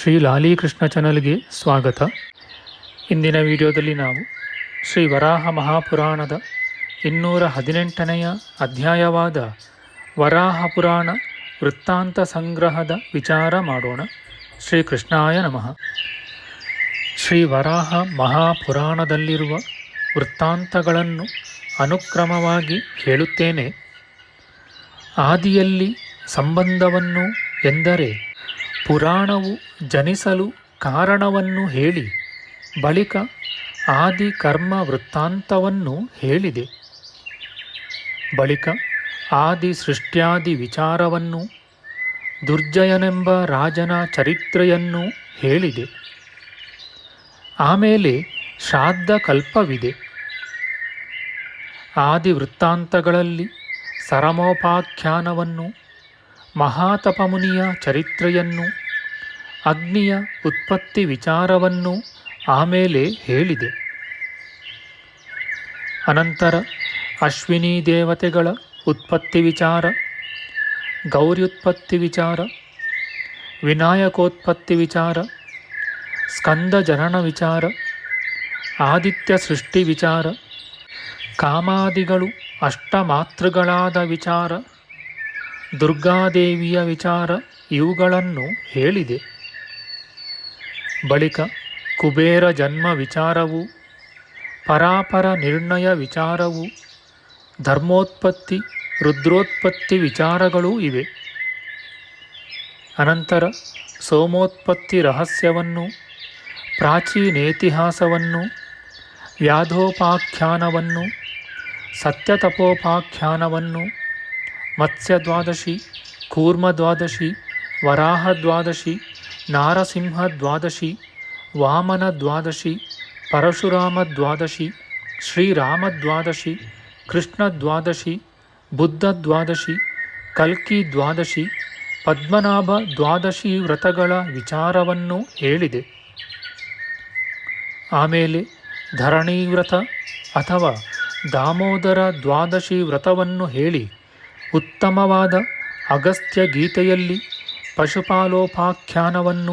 ಶ್ರೀ ಲಾಲೀಕೃಷ್ಣ ಚಾನಲ್ಗೆ ಸ್ವಾಗತ. ಇಂದಿನ ವಿಡಿಯೋದಲ್ಲಿ ನಾವು ಶ್ರೀ ವರಾಹ ಮಹಾಪುರಾಣದ ಇನ್ನೂರ ಹದಿನೆಂಟನೆಯ ಅಧ್ಯಾಯವಾದ ವರಾಹ ಪುರಾಣ ವೃತ್ತಾಂತ ಸಂಗ್ರಹದ ವಿಚಾರ ಮಾಡೋಣ. ಶ್ರೀ ಕೃಷ್ಣಾಯ ನಮಃ. ಶ್ರೀ ವರಾಹ ಮಹಾಪುರಾಣದಲ್ಲಿರುವ ವೃತ್ತಾಂತಗಳನ್ನು ಅನುಕ್ರಮವಾಗಿ ಹೇಳುತ್ತೇನೆ. ಆದಿಯಲ್ಲಿ ಸಂಬಂಧವನ್ನು ಎಂದರೆ ಪುರಾಣವು ಜನಿಸಲು ಕಾರಣವನ್ನು ಹೇಳಿ, ಬಳಿಕ ಆದಿ ಕರ್ಮ ವೃತ್ತಾಂತವನ್ನು ಹೇಳಿದೆ. ಬಳಿಕ ಆದಿ ಸೃಷ್ಟ್ಯಾದಿ ವಿಚಾರವನ್ನು ದುರ್ಜಯನೆಂಬ ರಾಜನ ಚರಿತ್ರೆಯನ್ನು ಹೇಳಿದೆ. ಆಮೇಲೆ ಶ್ರಾದ್ದ ಕಲ್ಪವಿದೆ ಆದಿ ವೃತ್ತಾಂತಗಳಲ್ಲಿ ಸರಮೋಪಾಖ್ಯಾನವನ್ನು, ಮಹಾತಪಮುನಿಯ ಚರಿತ್ರೆಯನ್ನು ಅಗ್ನಿಯ ಉತ್ಪತ್ತಿ ವಿಚಾರವನ್ನು ಆಮೇಲೆ ಹೇಳಿದೆ. ಅನಂತರ ಅಶ್ವಿನಿ ದೇವತೆಗಳ ಉತ್ಪತ್ತಿ ವಿಚಾರ ಗೌರ್ಯುತ್ಪತ್ತಿ ವಿಚಾರ, ವಿನಾಯಕೋತ್ಪತ್ತಿ ವಿಚಾರ ಸ್ಕಂದ ಜನನ ವಿಚಾರ, ಆದಿತ್ಯ ಸೃಷ್ಟಿ ವಿಚಾರ, ಕಾಮಾದಿಗಳು ಅಷ್ಟಮಾತೃಗಳಾದ ವಿಚಾರ, ದುರ್ಗಾದೇವಿಯ ವಿಚಾರ ಇವುಗಳನ್ನು ಹೇಳಿದೆ. ಬಳಿಕ ಕುಬೇರ ಜನ್ಮ ವಿಚಾರವು, ಪರಾಪರ ನಿರ್ಣಯ ವಿಚಾರವು, ಧರ್ಮೋತ್ಪತ್ತಿ, ರುದ್ರೋತ್ಪತ್ತಿ ವಿಚಾರಗಳೂ ಇವೆ. ಅನಂತರ ಸೋಮೋತ್ಪತ್ತಿ ರಹಸ್ಯವನ್ನು, ಪ್ರಾಚೀನೇತಿಹಾಸವನ್ನು, ವ್ಯಾಧೋಪಾಖ್ಯಾನವನ್ನು, ಸತ್ಯತಪೋಪಾಖ್ಯಾನವನ್ನು, ಮತ್ಸ್ಯದ್ವಾದಶಿ, ಕೂರ್ಮದ್ವಾದಶಿ, ವರಾಹದ್ವಾದಶಿ ನಾರಸಿಂಹ ದ್ವಾದಶಿ ವಾಮನ ದ್ವಾದಶಿ ಪರಶುರಾಮ ದ್ವಾದಶಿ ಶ್ರೀರಾಮ ದ್ವಾದಶಿ ಕೃಷ್ಣ ದ್ವಾದಶಿ ಬುದ್ಧ ದ್ವಾದಶಿ ಕಲ್ಕಿ ದ್ವಾದಶಿ ಪದ್ಮನಾಭ ದ್ವಾದಶಿ ವ್ರತಗಳ ವಿಚಾರವನ್ನು ಹೇಳಿದೆ. ಆಮೇಲೆ ಧರಣಿ ವ್ರತ ಅಥವಾ ದಾಮೋದರ ದ್ವಾದಶಿ ವ್ರತವನ್ನು ಹೇಳಿ, ಉತ್ತಮವಾದ ಅಗಸ್ತ್ಯ ಗೀತೆಯಲ್ಲಿ ಪಶುಪಾಲೋಪಾಖ್ಯಾನವನ್ನು,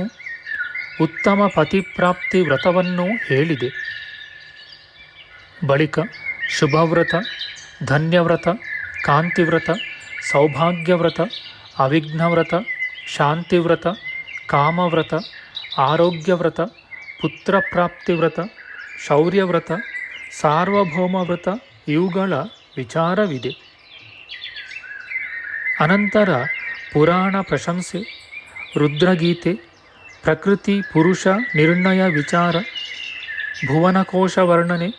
ಉತ್ತಮ ಪತಿಪ್ರಾಪ್ತಿ ವ್ರತವನ್ನು ಹೇಳಿದೆ. ಬಳಿಕ ಶುಭವ್ರತ, ಧನ್ಯವ್ರತ, ಕಾಂತಿವ್ರತ, ಸೌಭಾಗ್ಯವ್ರತ, ಅವಿಘ್ನವ್ರತ, ಶಾಂತಿವ್ರತ, ಕಾಮವ್ರತ, ಆರೋಗ್ಯವ್ರತ, ಪುತ್ರಪ್ರಾಪ್ತಿವ್ರತ, ಶೌರ್ಯವ್ರತ ಸಾರ್ವಭೌಮ ವ್ರತ ಇವುಗಳ ವಿಚಾರವಿದೆ. ಅನಂತರ ಪುರಾಣ ಪ್ರಶಂಸೆ, ರುದ್ರಗೀತೆ, ಪ್ರಕೃತಿ ಪುರುಷ ನಿರ್ಣಯ ವಿಚಾರ, ಭುವನಕೋಶ ವರ್ಣನೆ,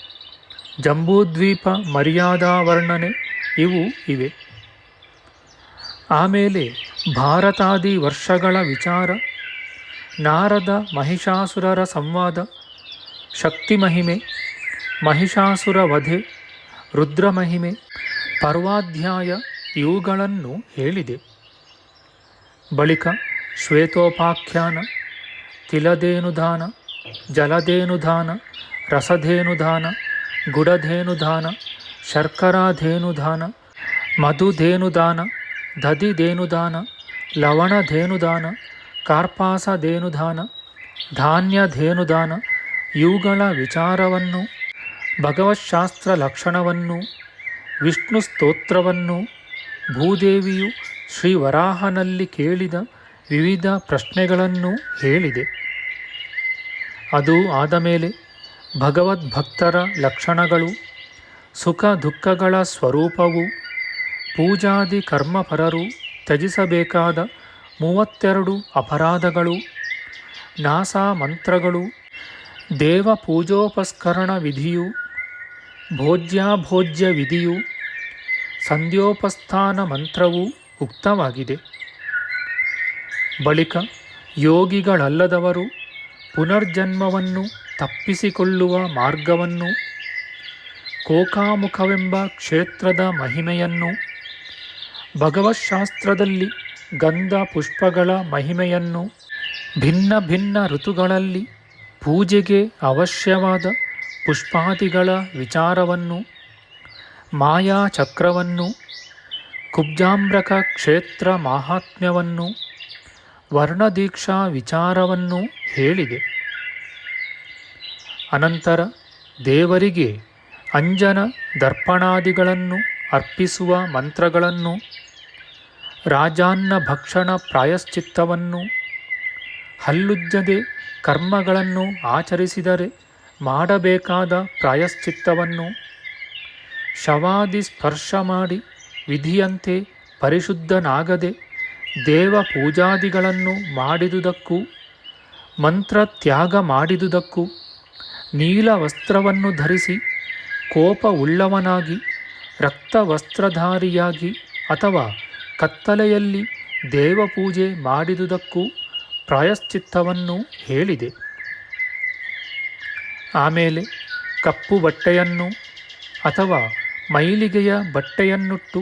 ಜಂಬೂದ್ವೀಪ ಮರ್ಯಾದಾ ವರ್ಣನೆ ಇವು ಇವೆ. ಆಮೇಲೆ ಭಾರತಾದಿ ವರ್ಷಗಳ ವಿಚಾರ, ನಾರದ ಮಹಿಷಾಸುರರ ಸಂವಾದ, ಶಕ್ತಿ ಮಹಿಮೆ, ಮಹಿಷಾಸುರ ವಧೆ, ರುದ್ರ ಮಹಿಮೆ, ಪರ್ವಾಧ್ಯಾಯ ಇವುಗಳನ್ನು ಹೇಳಿದೆ. ಬಳಿಕ ಶ್ವೇತೋಪಾಖ್ಯಾನ ತಿಲಧೇನುಧಾನ ಜಲಧೇನುಧಾನ ರಸಧೇನುಧಾನ ಗುಡಧೇನುಧಾನ ಶರ್ಕರಾಧೇನುಧಾನ ಮಧುಧೇನುದಾನ ದಧಿಧೇನುದಾನ ಲವಣಧೇನುದಾನ ಕಾರ್ಪಾಸಧೇನುಧಾನ ಧಾನ್ಯಧೇನುದಾನ, ಇವುಗಳ ವಿಚಾರವನ್ನು, ಭಗವತ್ಶಾಸ್ತ್ರ ಲಕ್ಷಣವನ್ನು ವಿಷ್ಣು ಸ್ತೋತ್ರವನ್ನು ಭೂದೇವಿಯು ಶ್ರೀ ವರಾಹನಲ್ಲಿ ಕೇಳಿದ ವಿವಿಧ ಪ್ರಶ್ನೆಗಳನ್ನು ಹೇಳಿದೆ. ಅದು ಆದ ಮೇಲೆ ಭಗವದ್ಭಕ್ತರ ಲಕ್ಷಣಗಳು, ಸುಖ ದುಃಖಗಳ ಸ್ವರೂಪವು, ಪೂಜಾದಿ ಕರ್ಮಪರರು ತ್ಯಜಿಸಬೇಕಾದ ಮೂವತ್ತೆರಡು ಅಪರಾಧಗಳು ನಾಸಾ ಮಂತ್ರಗಳು ದೇವ ಪೂಜೋಪಸ್ಕರಣ ವಿಧಿಯು, ಭೋಜ್ಯಾಭೋಜ್ಯ ವಿಧಿಯು ಸಂಧ್ಯೋಪಸ್ಥಾನ ಮಂತ್ರವು ಉಕ್ತವಾಗಿದೆ. ಬಳಿಕ ಯೋಗಿಗಳಲ್ಲದವರು ಪುನರ್ಜನ್ಮವನ್ನು ತಪ್ಪಿಸಿಕೊಳ್ಳುವ ಮಾರ್ಗವನ್ನು, ಕೋಕಾಮುಖವೆಂಬ ಕ್ಷೇತ್ರದ ಮಹಿಮೆಯನ್ನು, ಭಗವತ್ಶಾಸ್ತ್ರದಲ್ಲಿ ಗಂಧ ಪುಷ್ಪಗಳ ಮಹಿಮೆಯನ್ನು, ಭಿನ್ನ ಭಿನ್ನ ಋತುಗಳಲ್ಲಿ ಪೂಜೆಗೆ ಅವಶ್ಯವಾದ ಪುಷ್ಪಾದಿಗಳ ವಿಚಾರವನ್ನು, ಮಾಯಾಚಕ್ರವನ್ನು ಕುಬ್ಜಾಂಬ್ರಕ ಕ್ಷೇತ್ರ ಮಾಹಾತ್ಮ್ಯವನ್ನು, ವರ್ಣದೀಕ್ಷಾ ವಿಚಾರವನ್ನು ಹೇಳಿದೆ. ಅನಂತರ ದೇವರಿಗೆ ಅಂಜನ ದರ್ಪಣಾದಿಗಳನ್ನು ಅರ್ಪಿಸುವ ಮಂತ್ರಗಳನ್ನು, ರಾಜಾನ್ನ ಭಕ್ಷಣ ಪ್ರಾಯಶ್ಚಿತ್ತವನ್ನು, ಹಲ್ಲುಜ್ಜದೆ ಕರ್ಮಗಳನ್ನು ಆಚರಿಸಿದರೆ ಮಾಡಬೇಕಾದ ಪ್ರಾಯಶ್ಚಿತ್ತವನ್ನು, ಶವಾದಿ ಸ್ಪರ್ಶ ಮಾಡಿ ವಿಧಿಯಂತೆ ಪರಿಶುದ್ಧನಾಗದೆ ದೇವ ಪೂಜಾದಿಗಳನ್ನು ಮಾಡಿದುದಕ್ಕೂ ಮಂತ್ರ ತ್ಯಾಗ ಮಾಡಿದುದಕ್ಕೂ, ನೀಲ ವಸ್ತ್ರವನ್ನು ಧರಿಸಿ ಕೋಪ ಉಳ್ಳವನಾಗಿ ರಕ್ತ ವಸ್ತ್ರಧಾರಿಯಾಗಿ ಅಥವಾ ಕತ್ತಲೆಯಲ್ಲಿ ದೇವಪೂಜೆ ಮಾಡಿದುದಕ್ಕೂ ಪ್ರಾಯಶ್ಚಿತ್ತವನ್ನು ಹೇಳಿದೆ. ಆಮೇಲೆ ಕಪ್ಪು ಬಟ್ಟೆಯನ್ನು ಅಥವಾ ಮೈಲಿಗೆಯ ಬಟ್ಟೆಯನ್ನುಟ್ಟು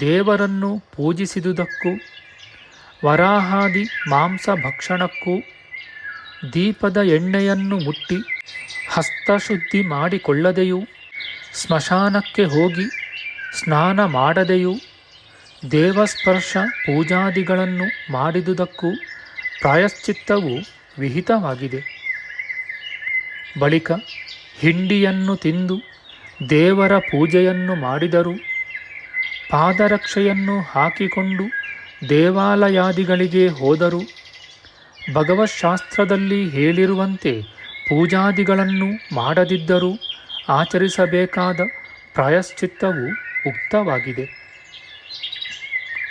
ದೇವರನ್ನು ಪೂಜಿಸಿದುದಕ್ಕೂ, ವರಾಹಾದಿ ಮಾಂಸ ಭಕ್ಷಣಕ್ಕೂ, ದೀಪದ ಎಣ್ಣೆಯನ್ನು ಮುಟ್ಟಿ ಹಸ್ತಶುದ್ಧಿ ಮಾಡಿಕೊಳ್ಳದೆಯೂ, ಸ್ಮಶಾನಕ್ಕೆ ಹೋಗಿ ಸ್ನಾನ ಮಾಡದೆಯೂ, ದೇವಸ್ಪರ್ಶ ಪೂಜಾದಿಗಳನ್ನು ಮಾಡಿದುದಕ್ಕೂ ಪ್ರಾಯಶ್ಚಿತ್ತವು ವಿಹಿತವಾಗಿದೆ. ಬಳಿಕ ಹಿಂಡಿಯನ್ನು ತಿಂದು ದೇವರ ಪೂಜೆಯನ್ನು ಮಾಡಿದರು ಪಾದರಕ್ಷೆಯನ್ನು ಹಾಕಿಕೊಂಡು ದೇವಾಲಯಾದಿಗಳಿಗೆ ಹೋದರು. ಭಗವತ್ಶಾಸ್ತ್ರದಲ್ಲಿ ಹೇಳಿರುವಂತೆ ಪೂಜಾದಿಗಳನ್ನು ಮಾಡದಿದ್ದರೂ ಆಚರಿಸಬೇಕಾದ ಪ್ರಾಯಶ್ಚಿತ್ತವು ಉಕ್ತವಾಗಿದೆ.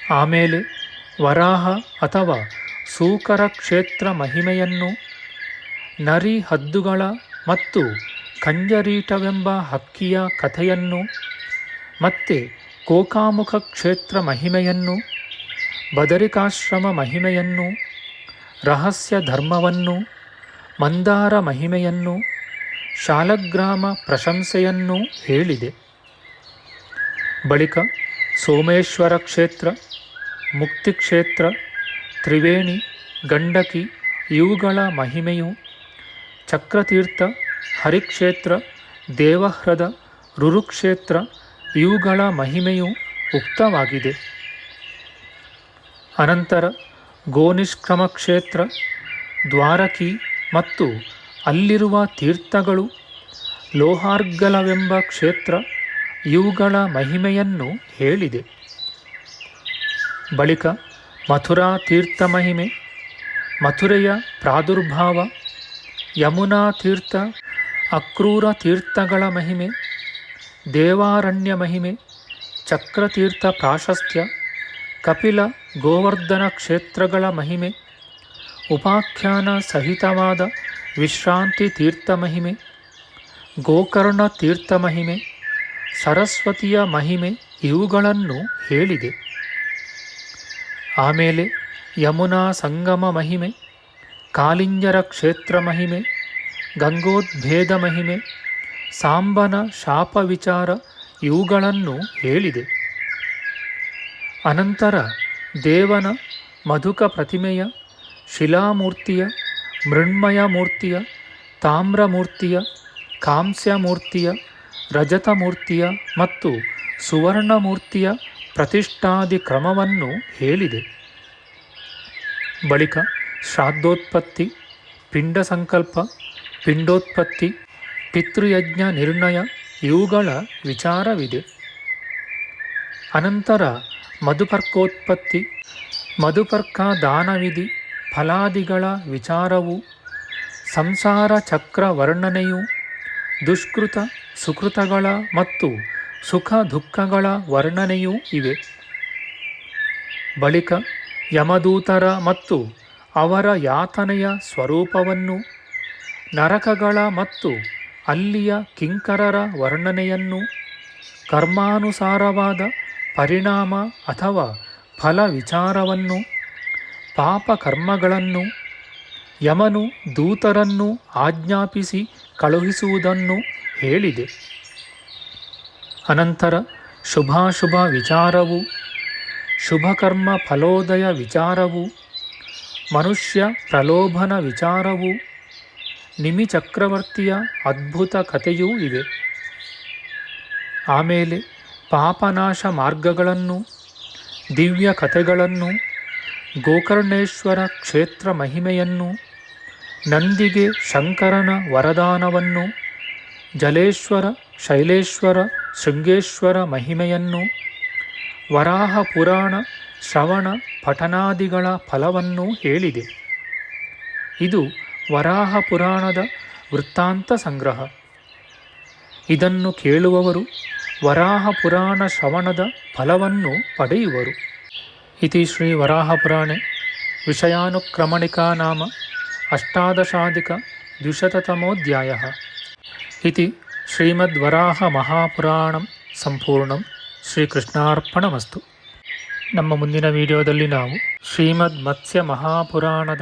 ಆಮೇಲೆ ವರಾಹ ಅಥವಾ ಸೂಕರ ಕ್ಷೇತ್ರ ಮಹಿಮೆಯನ್ನು ನರಿ ಹದ್ದುಗಳ ಮತ್ತು ಕಂಜರೀಟವೆಂಬ ಹಕ್ಕಿಯ ಕಥೆಯನ್ನು ಮತ್ತೆ ಕೋಕಾಮುಖ ಕ್ಷೇತ್ರ ಮಹಿಮೆಯನ್ನು ಬದರಿಕಾಶ್ರಮ ಮಹಿಮೆಯನ್ನು ರಹಸ್ಯ ಧರ್ಮವನ್ನು ಮಂದಾರ ಮಹಿಮೆಯನ್ನು ಶಾಲಗ್ರಾಮ ಪ್ರಶಂಸೆಯನ್ನು ಹೇಳಿದೆ. ಬಳಿಕ ಸೋಮೇಶ್ವರ ಕ್ಷೇತ್ರ ಮುಕ್ತಿ ಕ್ಷೇತ್ರ ತ್ರಿವೇಣಿ, ಗಂಡಕಿ, ಇವುಗಳ ಮಹಿಮೆಯು ಚಕ್ರತೀರ್ಥ, ಹರಿಕ್ಷೇತ್ರ, ದೇವಹ್ರದ, ರುರುಕ್ಷೇತ್ರ ಇವುಗಳ ಮಹಿಮೆಯು ಉಕ್ತವಾಗಿದೆ. ಅನಂತರ ಗೋನಿಷ್ಕ್ರಮ ಕ್ಷೇತ್ರ, ದ್ವಾರಕಿ ಮತ್ತು ಅಲ್ಲಿರುವ ತೀರ್ಥಗಳು, ಲೋಹಾರ್ಗಲವೆಂಬ ಕ್ಷೇತ್ರ ಇವುಗಳ ಮಹಿಮೆಯನ್ನು ಹೇಳಿದೆ. ಬಳಿಕ ಮಥುರಾ ತೀರ್ಥ ಮಹಿಮೆ, ಮಥುರೆಯ ಪ್ರಾದುರ್ಭಾವ, ಯಮುನಾ ತೀರ್ಥ, ಅಕ್ರೂರ ತೀರ್ಥಗಳ ಮಹಿಮೆ ದೇವಾರಣ್ಯ ಮಹಿಮೆ ಚಕ್ರತೀರ್ಥ ಪ್ರಾಶಸ್ತ್ಯ, ಕಪಿಲ ಗೋವರ್ಧನ ಕ್ಷೇತ್ರಗಳ ಮಹಿಮೆ, ಉಪಾಖ್ಯಾನ ಸಹಿತವಾದ ವಿಶ್ರಾಂತಿ ತೀರ್ಥ ಮಹಿಮೆ, ಗೋಕರ್ಣ ತೀರ್ಥ ಮಹಿಮೆ, ಸರಸ್ವತಿಯ ಮಹಿಮೆ ಇವುಗಳನ್ನು ಹೇಳಿದೆ. ಆಮೇಲೆ ಯಮುನಾ ಸಂಗಮ ಮಹಿಮೆ, ಕಾಲಿಂಜರ ಕ್ಷೇತ್ರ ಮಹಿಮೆ, ಗಂಗೋದ್ಭೇದ ಮಹಿಮೆ ಸಾಂಬನ ಶಾಪ ವಿಚಾರ ಇವುಗಳನ್ನು ಹೇಳಿದೆ. ಅನಂತರ ದೇವನ ಮಧುಕ ಪ್ರತಿಮೆಯ, ಶಿಲಾಮೂರ್ತಿಯ ಮೃಣ್ಮಯ ಮೂರ್ತಿಯ ತಾಮ್ರಮೂರ್ತಿಯ ಕಾಂಸ್ಯ ಮೂರ್ತಿಯ ರಜತ ಮೂರ್ತಿಯ ಮತ್ತು ಸುವರ್ಣ ಮೂರ್ತಿಯ ಪ್ರತಿಷ್ಠಾದಿ ಕ್ರಮವನ್ನು ಹೇಳಿದೆ. ಬಳಿಕ ಶ್ರಾದ್ದೋತ್ಪತ್ತಿ ಪಿಂಡ ಸಂಕಲ್ಪ ಪಿಂಡೋತ್ಪತ್ತಿ ಪಿತೃಯಜ್ಞ ನಿರ್ಣಯ ಇವುಗಳ ವಿಚಾರವಿದೆ. ಅನಂತರ ಮಧುಪರ್ಕೋತ್ಪತ್ತಿ ಮಧುಪರ್ಕ ದಾನವಿಧಿ ಫಲಾದಿಗಳ ವಿಚಾರವು, ಸಂಸಾರ ಚಕ್ರ ವರ್ಣನೆಯು, ದುಷ್ಕೃತ ಸುಕೃತಗಳ ಮತ್ತು ಸುಖ ದುಃಖಗಳ ವರ್ಣನೆಯೂ ಇವೆ. ಬಳಿಕ ಯಮದೂತರ ಮತ್ತು ಅವರ ಯಾತನೆಯ ಸ್ವರೂಪವನ್ನು ನರಕಗಳ ಮತ್ತು ಅಲ್ಲಿಯ ಕಿಂಕರರ ವರ್ಣನೆಯನ್ನು ಕರ್ಮಾನುಸಾರವಾದ ಪರಿಣಾಮ ಅಥವಾ ಫಲ ವಿಚಾರವನ್ನು ಪಾಪ ಕರ್ಮಗಳನ್ನು ಯಮನು ದೂತರನ್ನು ಆಜ್ಞಾಪಿಸಿ ಕಳುಹಿಸುವುದನ್ನು ಹೇಳಿದೆ. ಅನಂತರ ಶುಭಾಶುಭ ವಿಚಾರವು, ಶುಭಕರ್ಮ ಫಲೋದಯ ವಿಚಾರವು, ಮನುಷ್ಯ ಪ್ರಲೋಭನ ವಿಚಾರವು ನಿಮಿ ಚಕ್ರವರ್ತಿಯ ಅದ್ಭುತ ಕಥೆಯೂ ಇದೆ. ಆಮೇಲೆ ಪಾಪನಾಶ ಮಾರ್ಗಗಳನ್ನು, ದಿವ್ಯ ಕಥೆಗಳನ್ನು, ಗೋಕರ್ಣೇಶ್ವರ ಕ್ಷೇತ್ರ ಮಹಿಮೆಯನ್ನು, ನಂದಿಗೆ ಶಂಕರನ ವರದಾನವನ್ನು, ಜಲೇಶ್ವರ ಶೈಲೇಶ್ವರ ಶೃಂಗೇಶ್ವರ ಮಹಿಮೆಯನ್ನು, ವರಾಹ ಪುರಾಣ ಶ್ರವಣ ಪಠನಾದಿಗಳ ಫಲವನ್ನು ಹೇಳಿದೆ. ಇದು ವರಾಹ ಪುರಾಣದ ವೃತ್ತಾಂತ ಸಂಗ್ರಹ. ಇದನ್ನು ಕೇಳುವವರು ವರಾಹ ಪುರಾಣ ಶ್ರವಣದ ಫಲವನ್ನು ಪಡೆಯುವರು. ಇತಿ ಶ್ರೀ ವರಾಹ ಪುರಾಣೆ ವಿಷಯಾನುಕ್ರಮಣಿಕಾ ನಾಮ ಅಷ್ಟಾದಶಾಧಿಕ ದ್ವಿಶತತಮೋಧ್ಯಾಯ. ಇತಿ ಶ್ರೀಮದ್ವರಾಹ ಮಹಾಪುರಾಣಂ ಸಂಪೂರ್ಣಂ ಶ್ರೀಕೃಷ್ಣಾರ್ಪಣಮಸ್ತು. ನಮ್ಮ ಮುಂದಿನ ವಿಡಿಯೋದಲ್ಲಿ ನಾವು ಶ್ರೀಮದ್ ಮತ್ಸ್ಯ ಮಹಾಪುರಾಣದ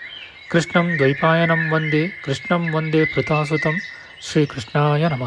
కృష్ణం ద్వైపాయనం వందే కృష్ణం వందే పృథాసుతం శ్రీకృష్ణాయ నమ.